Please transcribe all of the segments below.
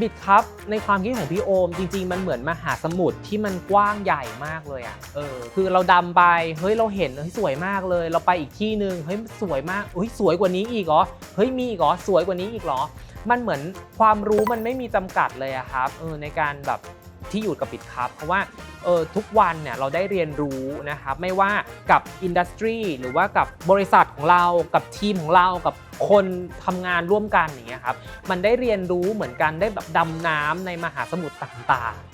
บิดครับในความคิดของพี่โอมจริง ๆ มันเหมือนมหาสมุทรที่มันกว้างใหญ่มากเลยอะเออคือเราดำไปเฮ้ยเราเห็นเฮ้ยสวยมากเลย เราไปอีกที่หนึ่งเฮ้ยสวยมากเฮ้ยสวยกว่านี้อีกเหรอเฮ้ยมีอีกเหรอสวยกว่านี้อีกเหรอมันเหมือนความรู้มันไม่มีจำกัดเลยอะครับเออในการแบบ ที่อยู่กับบิดครับเพราะว่าเออทุกวันเนี่ยเราได้เรียนรู้นะครับไม่ว่ากับอินดัสทรีหรือว่ากับบริษัทของเรากับทีมของเรากับคนทำงานร่วมกันอย่างเงี้ยครับมันได้เรียนรู้เหมือนกันได้แบบดำน้ำในมหาสมุทรต่างๆ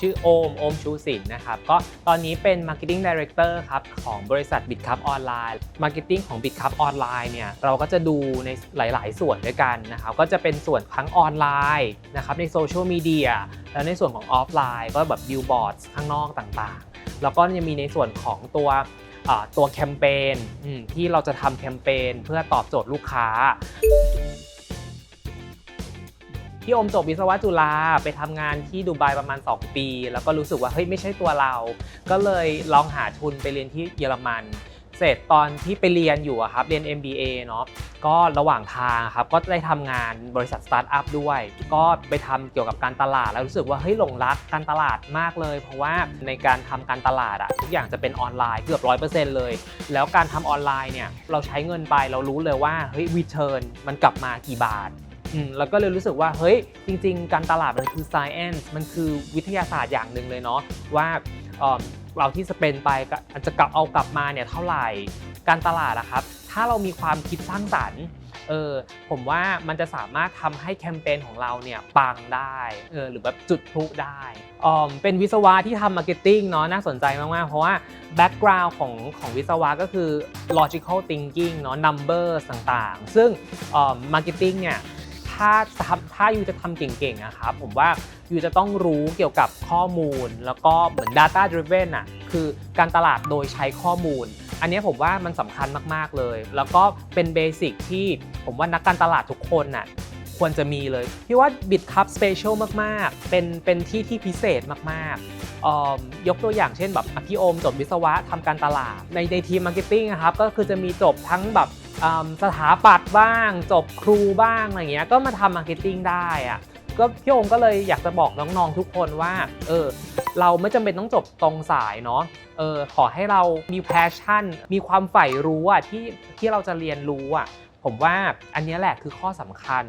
ชื่อโอมโอมชูสินนะครับ ก็ตอนนี้เป็น Marketing Director ครับของบริษัท BitCup ออนไลน์ Marketing ของ BitCup ออนไลน์เนี่ยเราก็จะดูในหลาย ๆ ส่วนด้วยกันนะครับ ก็จะเป็นส่วนทั้งออนไลน์นะครับในโซเชียลมีเดียแล้วในส่วนของออฟไลน์ก็แบบบิลบอร์ดข้างนอกต่างๆ แล้วก็ยังมีในส่วนของตัวตัวแคมเปญที่เราจะทำแคมเปญเพื่อตอบโจทย์ลูกค้า พี่อมจบวิศวะจุฬาไปทำงานที่ดูไบประมาณ 2 ปี แล้วก็รู้สึกว่าเฮ้ยไม่ใช่ตัวเรา ก็เลยลองหาทุนไปเรียนที่เยอรมัน เสร็จตอนที่ไปเรียนอยู่อะครับเรียน MBA เนาะก็ระหว่างทางครับก็ได้ทำงานบริษัทสตาร์ทอัพด้วย ก็ไปทำเกี่ยวกับการตลาดแล้วรู้สึกว่าเฮ้ยหลงรักการตลาดมากเลย เพราะว่าในการทำการตลาดอะทุกอย่างจะเป็นออนไลน์เกือบร้อยเปอร์เซ็นต์เลย แล้วการทำออนไลน์เนี่ยเราใช้เงินไปเรารู้เลยว่าเฮ้ย return มันกลับมากี่บาท อืมแล้วก็เลยรู้สึกว่าเฮ้ยจริง ๆ การตลาดมันคือ science มันคือวิทยาศาสตร์อย่างหนึ่งเลยเนาะว่าเอ่อเราที่สเปนไปก็อาจจะกลับเอากลับมาเนี่ยเท่าไหร่การตลาดอะครับ ถ้าเรามีความคิดสร้างสรรค์เออผมว่ามันจะสามารถทำให้แคมเปญของเราเนี่ยปังได้เออหรือแบบจุดพลุได้ออเป็นวิศวะที่ทำมาร์เก็ตติ้งเนาะน่าสนใจมาก ๆ เพราะว่าแบ็กกราวน์ของของวิศวะก็คือ logical thinking เนาะ numbers ต่าง ๆ ซึ่งอ่อ marketing เนี่ย ถ้าทำถ้ายูจะทำเก่งๆอะครับผมว่ายูจะต้องรู้เกี่ยวกับข้อมูล แล้วก็เหมือน data driven อะคือการตลาดโดยใช้ข้อมูล อันนี้ผมว่ามันสำคัญมากๆเลย แล้วก็เป็นเบสิกที่ผมว่านักการตลาดทุกคนน่ะควรจะมีเลยพี่ว่า Bit Cup Special มากๆ เป็นเป็นที่ที่พิเศษมากๆยกตัวอย่างเช่นแบบอะพี่โอมจบวิศวะทำการตลาดในในทีมมาร์เก็ตติ้งครับก็คือจะมีจบทั้งแบบ สถาปัตย์บ้าง จบครูบ้างอะไรเงี้ยก็มาทำมาร์เก็ตติ้งได้อะก็พี่โอมก็เลยอยากจะบอกน้องๆทุกคนว่าเออเราไม่จำเป็นต้องจบตรงสายเนาะเออขอให้เรามีแพชชั่น มีความใฝ่รู้อะที่ที่เราจะเรียนรู้อะผมว่าอันนี้แหละคือข้อสำคัญ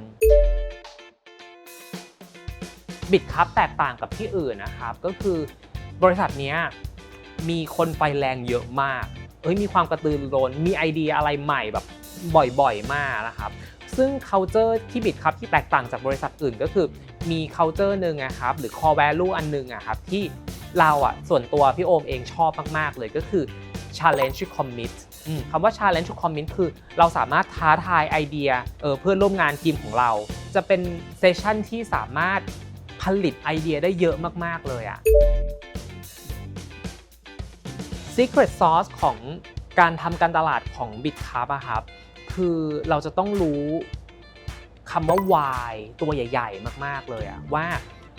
บิดครับแตกต่างกับที่อื่นนะครับ ก็คือบริษัทนี้มีคนไฟแรงเยอะมาก เอ้ยมีความกระตือรือร้นมีไอเดียอะไรใหม่แบบบ่อยๆมากนะครับ ซึ่ง culture ที่บิดครับที่แตกต่างจากบริษัทอื่นก็คือมี culture หนึ่งนะครับหรือ core value อันหนึงอะครับที่เราอะส่วนตัวพี่โอมเองชอบมากๆเลยก็คือ challenge to commit อืมคำว่า challenge to commit คือเราสามารถท้าทายไอเดียเออเพื่อนร่วมงานทีมของเรา จะเป็นเซสชั่นที่สามารถผลิตไอเดียได้เยอะมากๆเลยอะ Secret Sauce ของการทำการตลาดของ b i t c u p อะครับ คือเราจะต้องรู้คำว่า why ตัวใหญ่ ๆ มาก ๆ เลยอะว่า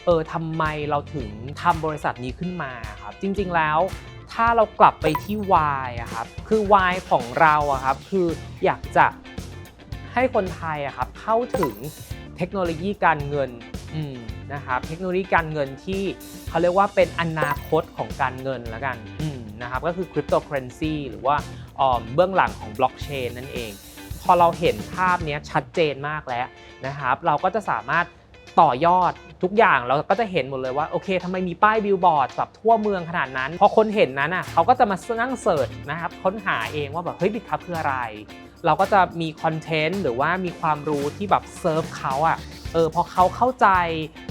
เออทำไมเราถึงทำบริษัทนี้ขึ้นมาครับ จริง ๆ แล้วถ้าเรากลับไปที่ why อะครับ คือ why ของเราอะครับ คืออยากจะให้คนไทยอะครับเข้าถึงเทคโนโลยีการเงินนะครับ เทคโนโลยีการเงินที่เขาเรียกว่าเป็นอนาคตของการเงินแล้วกันอืม นะครับก็คือคริปโตเคอเรนซีหรือว่าเบื้องหลังของบล็อกเชนนั่นเอง พอเราเห็นภาพนี้ชัดเจนมากแล้วนะครับ เราก็จะสามารถต่อยอดทุกอย่างเราก็จะเห็นหมดเลยว่าโอเคทำไมมีป้ายบิลบอร์ดแบบทั่วเมืองขนาดนั้น พอคนเห็นนั้นอะเขาก็จะมานั่งเสิร์ชนะครับค้นหาเองว่าแบบเฮ้ยบิตคัพคืออะไร เราก็จะมีคอนเทนต์หรือว่ามีความรู้ที่แบบเซิร์ฟเขาอะเออพอเขาเข้าใจ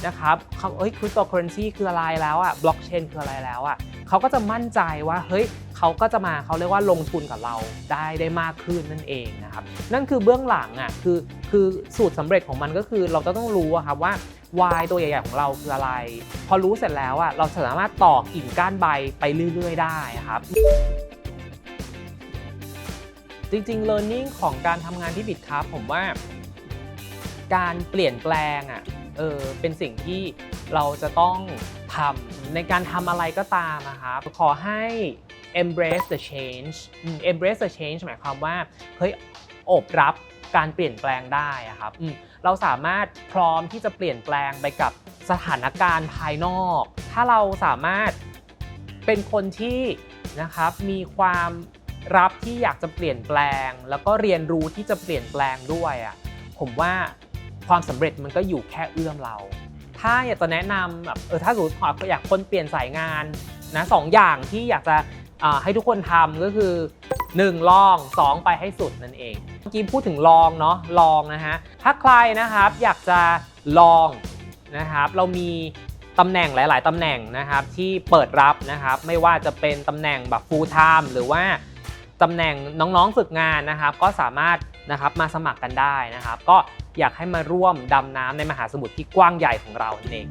นะครับเขาเอ้ยคริปโตเคอเรนซีคืออะไรแล้วอะบล็อกเชนคืออะไรแล้วอะ เขาก็จะมั่นใจว่าเฮ้ยเขาก็จะมาเขาเรียกว่าลงทุนกับเราได้ได้มากขึ้นนั่นเองนะครับนั่นคือเบื้องหลังอะคือคือสูตรสำเร็จของมันก็คือเราจะต้องรู้ครับว่า Y ตัวใหญ่ๆของเราคืออะไร พอรู้เสร็จแล้วอะเราสามารถต่อกิ่งก้านใบไปเรื่อย ๆ ได้ครับจริงๆ learning ของการทำงานที่บิดครับผมว่า การเปลี่ยนแปลงอะเออเป็นสิ่งที่เราจะต้อง ทำในการทำอะไรก็ตามนะครับขอให้ embrace the change embrace the change หมายความว่าเฮ้ยอบรับการเปลี่ยนแปลงได้อะครับเราสามารถพร้อมที่จะเปลี่ยนแปลงไปกับสถานการณ์ภายนอก ถ้าเราสามารถเป็นคนที่นะครับมีความรับที่อยากจะเปลี่ยนแปลง แล้วก็เรียนรู้ที่จะเปลี่ยนแปลงด้วยอะผมว่าความสำเร็จมันก็อยู่แค่เอื้อมเรา ถ้าอยากจะแนะนำแบบเออถ้าสมมติอยากคนเปลี่ยนสายงานนะสองอย่างที่อยากจะให้ทุกคนทำก็คือ 1 ลอง 2 ไปให้สุดนั่นเองเมื่อกี้พูดถึงลองเนาะลองนะฮะถ้าใครนะครับอยากจะลองนะครับเรามีตำแหน่งหลาย ๆตำแหน่งนะครับที่เปิดรับนะครับไม่ว่าจะเป็นตำแหน่งแบบ full time หรือว่า ตำแหน่งน้องๆฝึกงานนะครับ ก็สามารถนะครับมาสมัครกันได้นะครับ ก็อยากให้มาร่วมดำน้ำในมหาสมุทรที่กว้างใหญ่ของเราเอง